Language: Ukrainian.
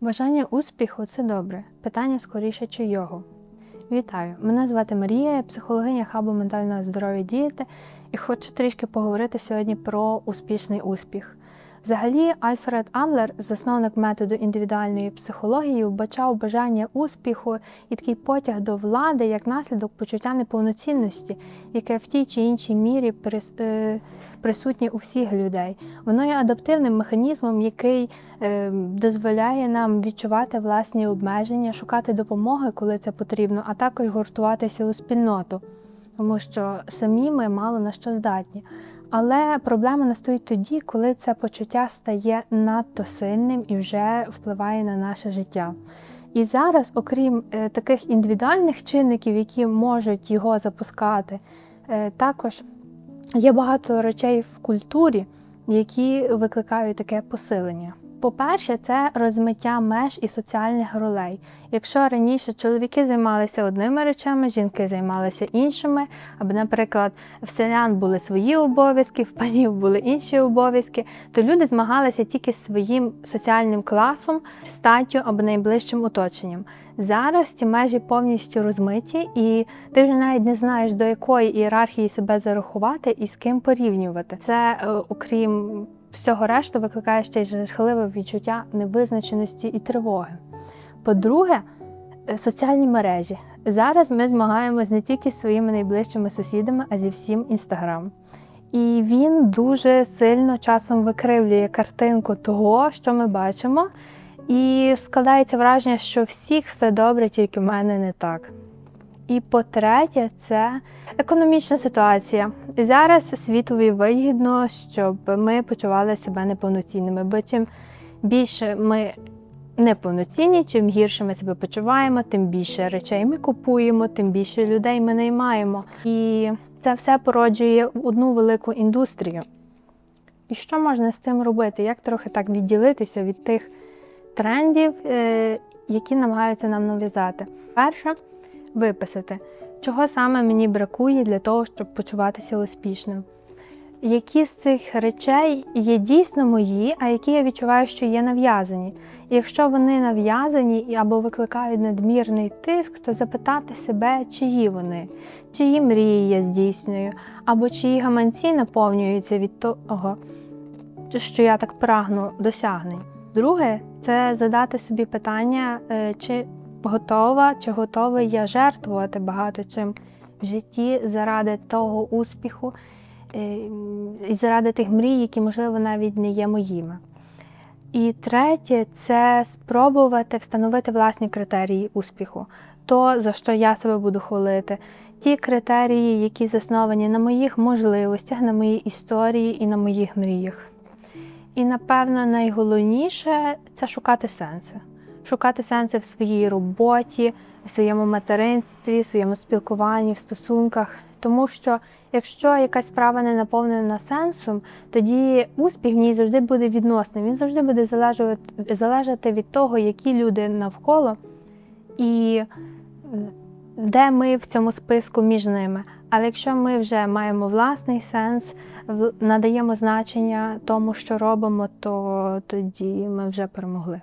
Бажання успіху це добре. Питання скоріше чи його. Вітаю! Мене звати Марія, я психологиня хабу ментального здоров'я діяти і хочу трішки поговорити сьогодні про успішний успіх. Взагалі, Альфред Анлер, засновник методу індивідуальної психології, вбачав бажання успіху і такий потяг до влади як наслідок почуття неповноцінності, яке в тій чи іншій мірі е, присутнє у всіх людей. Воно є адаптивним механізмом, який е, дозволяє нам відчувати власні обмеження, шукати допомоги, коли це потрібно, а також гуртуватися у спільноту, тому що самі ми мало на що здатні. Але проблема настає тоді, коли це почуття стає надто сильним і вже впливає на наше життя. І зараз, окрім е, таких індивідуальних чинників, які можуть його запускати, е, також є багато речей в культурі, які викликають таке посилення. По-перше, це розмиття меж і соціальних ролей. Якщо раніше чоловіки займалися одними речами, жінки займалися іншими, або, наприклад, в селян були свої обов'язки, в панів були інші обов'язки, то люди змагалися тільки з своїм соціальним класом, статтю або найближчим оточенням. Зараз ці межі повністю розмиті, і ти вже навіть не знаєш, до якої ієрархії себе зарахувати і з ким порівнювати. Це, е, окрім всього решту, викликає ще й жахливе відчуття невизначеності і тривоги. По-друге, е, соціальні мережі. Зараз ми змагаємось не тільки з своїми найближчими сусідами, а зі всім інстаграм. І він дуже сильно часом викривлює картинку того, що ми бачимо, і складається враження, що всіх все добре, тільки в мене не так. І по-третє, це економічна ситуація. Зараз світові вигідно, щоб ми почували себе неповноцінними, бо чим більше ми неповноцінні, чим гірше ми себе почуваємо, тим більше речей ми купуємо, тим більше людей ми наймаємо. І це все породжує одну велику індустрію. І що можна з цим робити? Як трохи так відділитися від тих трендів, е, які намагаються нам нав'язати? Перше, виписати, чого саме мені бракує для того, щоб почуватися успішним. Які з цих речей є дійсно мої, а які я відчуваю, що є нав'язані. І якщо вони нав'язані або викликають надмірний тиск, то запитати себе, чиї вони, чиї мрії я здійснюю, або чиї гаманці наповнюються від того, що я так прагну досягнень. Друге, це задати собі питання, е, чи готова, чи готовий я жертвувати багато чим в житті заради того успіху е, і заради тих мрій, які, можливо, навіть не є моїми. І третє це спробувати встановити власні критерії успіху, то за що я себе буду хвалити, ті критерії, які засновані на моїх можливостях, на моїй історії і на моїх мріях. І напевно найголовніше це шукати сенси. Шукати сенси в своїй роботі, в своєму материнстві, в своєму спілкуванні, в стосунках. Тому що якщо якась справа не наповнена сенсом, тоді успіх в ній завжди буде відносним. Він завжди буде залежати, від того, які люди навколо і де ми в цьому списку між ними. Але якщо ми вже маємо власний сенс, надаємо значення тому, що робимо, то тоді ми вже перемогли.